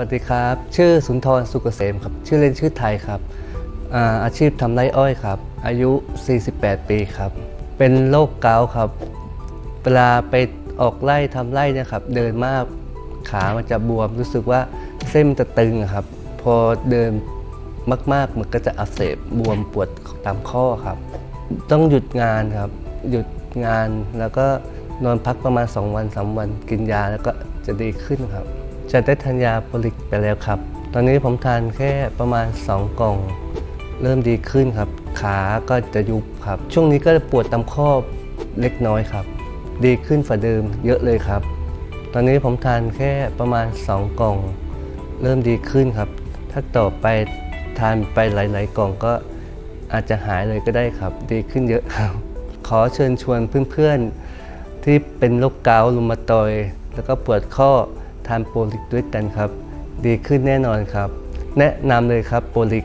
วัสดีครับ ชื่อสุนทรสุกเกษมครับ ชื่อเล่นชื่อไทยครับอาอาชีพทำไร่อ้อยครับ อายุ 48 ปีครับ เป็นโรคเกาต์ครับ เวลาไปออกไร่ทำไร่เนี่ยครับ เดินมากขามันจะบวมรู้สึกว่าเส้นจะตึงครับ พอเดินมากๆมันก็จะอักเสบบวมปวดตามข้อครับ ต้องหยุดงานครับ หยุดงานแล้วก็นอนพักประมาณ 2 วัน 3 วันกินยาแล้วก็จะดีขึ้นครับ จะได้ทานยาโปลิกไปแล้วครับ ตอนนี้ผมทานแค่ประมาณ 2 กล่อง เริ่มดีขึ้นครับ ขาก็จะยุบครับ ช่วงนี้ก็ปวดตามข้อเล็กน้อยครับ ดีขึ้นฝ่าเดิมเยอะเลยครับ ตอนนี้ผมทานแค่ประมาณ 2 กล่อง เริ่มดีขึ้นครับ ถ้าต่อไปทานไปหลาย ๆ กล่องก็อาจจะหายเลยก็ได้ครับ ดีขึ้นเยอะครับ ขอเชิญชวนเพื่อนๆที่เป็นโรคเกาต์รุมาตอย แล้วก็ปวดข้อ ทานโปรลิกด้วยกันครับ ดีขึ้นแน่นอนครับ แนะนำเลยครับโปรลิก